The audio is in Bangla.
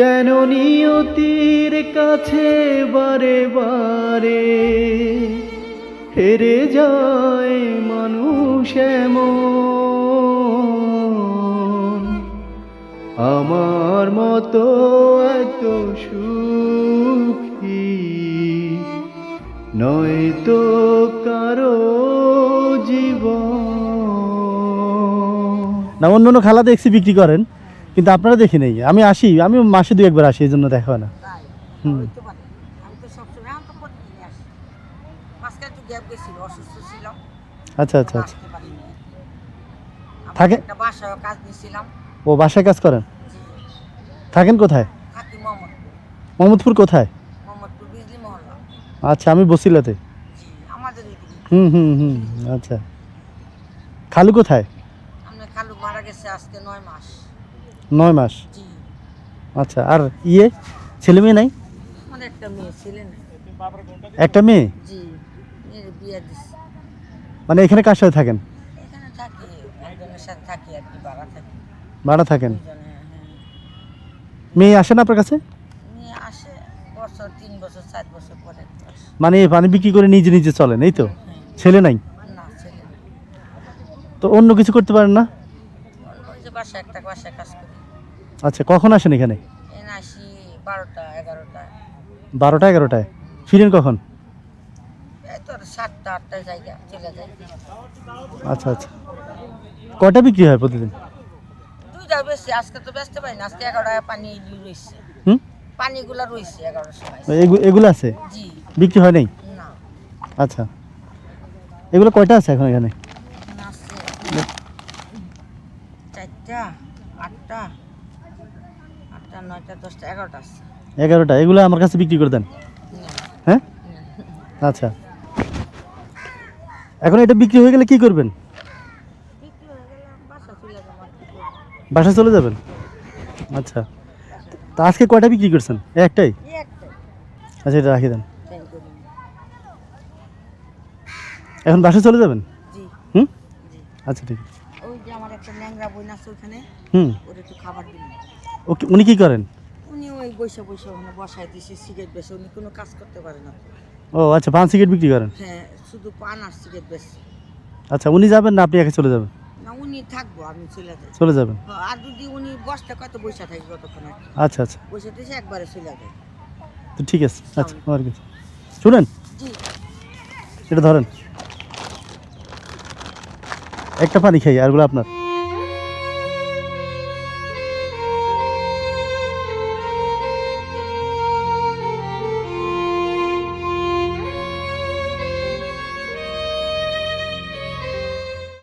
কেন নিয়তির কাছে বারে বারে হেরে যায় মানুষ এমন? আমার মতো এত সুখী নয় তো কারও জীবন। না, অন্য খালা দেখছি বিক্রি করেন। কিন্তু আপনারা দেখি নেই। আমি আসি আমি মাসে দু একবার আসি এই জন্য দেখা হয় না। হুম। আচ্ছা আচ্ছা আচ্ছা। থাকে- ও বাসায় কাজ করেন? থাকেন কোথায়? মোহাম্মদপুর। কোথায়? আচ্ছা আমি বসিলাতে। হুম হুম হুম আচ্ছা। খালু কোথায়? খালু মারা গেছে আজকে নয় মাস। নয় মাস? আচ্ছা আর ইয়ে? ছেলে মেয়ে নাই? একটা মেয়ে একটা মানে এখানে কার সাথে থাকেন? ভাড়া থাকেন? হ্যাঁ। মেয়ে আপনার কাছে? আসে পরে একটু আসে। মানে পানি বিক্রি করে নিজে নিজে চলেন এই তো? হ্যাঁ। ছেলে নাই? না না তো অন্য কিছু করতে পারেন না? একটা কাজ করি। আচ্ছা কখন আসেন এখানে? আসি বারোটা এগারোটা। বারোটা এগারোটায়। ফিরেন কখন? এই তো সাতটা আটটায় জায়গা চলে যায় আচ্ছা আচ্ছা। কয়টা বিক্রি হয় প্রতিদিন? দুইটা বেশি আজকে তো ব্যস্ত পাই না আজকে এগারোটায় পানি রয়েছে। হুম? পানিগুলো রয়েছে এগারোটার সময়। এগু- এগুলো আছে? জি। বিক্রি হয় নাই? না। আচ্ছা। এগুলো কয়টা আছে এখানে এখন আছে চারটা আটটা আটটা নয়টা দশটা এগারোটা আছে। এগারোটা এগুলো আমার কাছে বিক্রি করে দেন। হ্যাঁ? আচ্ছা। এখন এটা বিক্রি হয়ে গেলে কি করবেন? বাসা চলে যাবেন? আচ্ছা। তা আজকে কয়টা বিক্রি করছেন? একটাই? আচ্ছা এটা রাখি দেন। এখন বাসায় চলে যাবেন? হুম? আচ্ছা ঠিক আছে। ওই যে আমার একটা ন্যাংরা বই আছে ওখানে হুম। ওর একটু খাবার ওকে উনি কি করেন? উনি ওই বসে বসে ওখানে বসায় দিছে সিগারেট বেশি উনি কোনো কাজ করতে পারে না। ও আচ্ছা পান সিগারেট বিক্রি করেন? হ্যাঁ শুধু পান আর সিগারেট বেশি আচ্ছা উনি যাবেন না আপনি একে চলে যাবেন? না উনি থাকব আমি চলে যাই। চলে যাবেন? আর যদি উনি বসতে কত বসে থাকি কতক্ষণ আচ্ছা আচ্ছা। বসে দিয়েছে একবারে চলে যায়। তো ঠিক আছে আচ্ছা আমার কিছু। শুনেন? জি। এটা ধরেন। একটা পানি খাই আরগুলো আপনার।